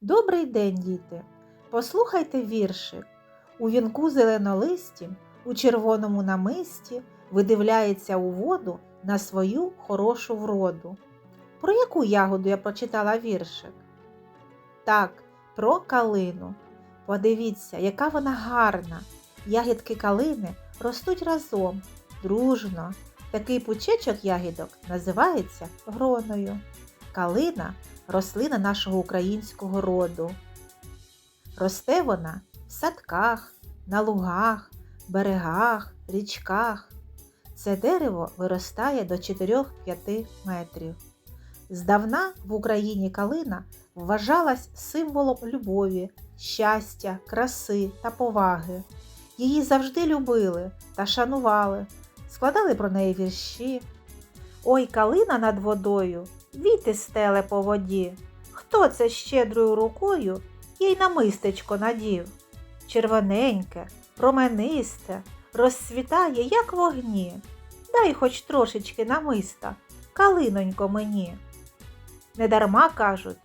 Добрий день, діти! Послухайте віршик. У вінку зеленолисті, у червоному намисті видивляється у воду на свою хорошу вроду. Про яку ягоду я прочитала віршик? Так, про калину. Подивіться, яка вона гарна. Ягідки калини ростуть разом, дружно. Такий пучечок ягідок називається гроною. Калина рослина нашого українського роду. Росте вона в садках, на лугах, берегах, річках. Це дерево виростає до 4-5 метрів. Здавна в Україні калина вважалась символом любові, щастя, краси та поваги. Її завжди любили та шанували, складали про неї вірші. Ой, калина над водою, віти стеле по воді. Хто це щедрою рукою їй намистечко надів? Червоненьке, променисте, розцвітає, як вогні. Дай хоч трошечки намиста, калинонько мені. Недарма кажуть,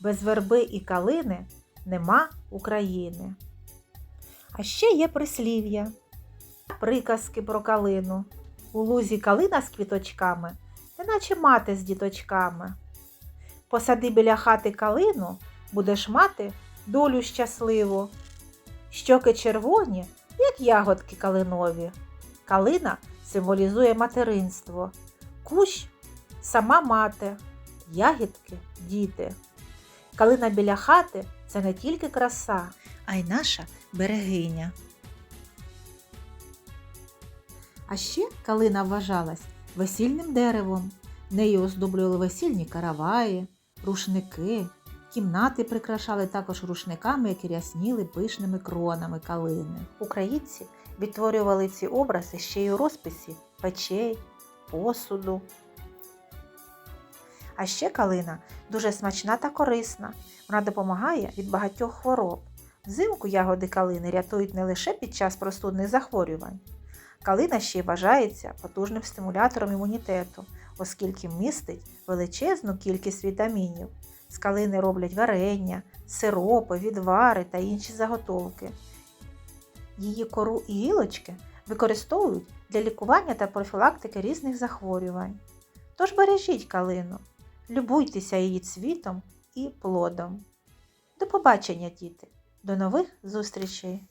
без верби і калини нема України. А ще є прислів'я, приказки про калину. У лузі калина з квіточками, неначе мати з діточками. Посади біля хати калину, будеш мати долю щасливу. Щоки червоні, як ягодки калинові. Калина символізує материнство, кущ сама мати, ягідки діти. Калина біля хати це не тільки краса, а й наша берегиня. А ще калина вважалась весільним деревом. Нею оздоблювали весільні караваї, рушники, кімнати прикрашали також рушниками, які рясніли пишними кронами калини. Українці відтворювали ці образи ще й у розписі печей, посуду. А ще калина дуже смачна та корисна. Вона допомагає від багатьох хвороб. Взимку ягоди калини рятують не лише під час простудних захворювань. Калина ще й вважається потужним стимулятором імунітету, оскільки містить величезну кількість вітамінів. З калини роблять варення, сиропи, відвари та інші заготовки. Її кору і гілочки використовують для лікування та профілактики різних захворювань. Тож бережіть калину, любуйтеся її цвітом і плодом. До побачення, діти! До нових зустрічей!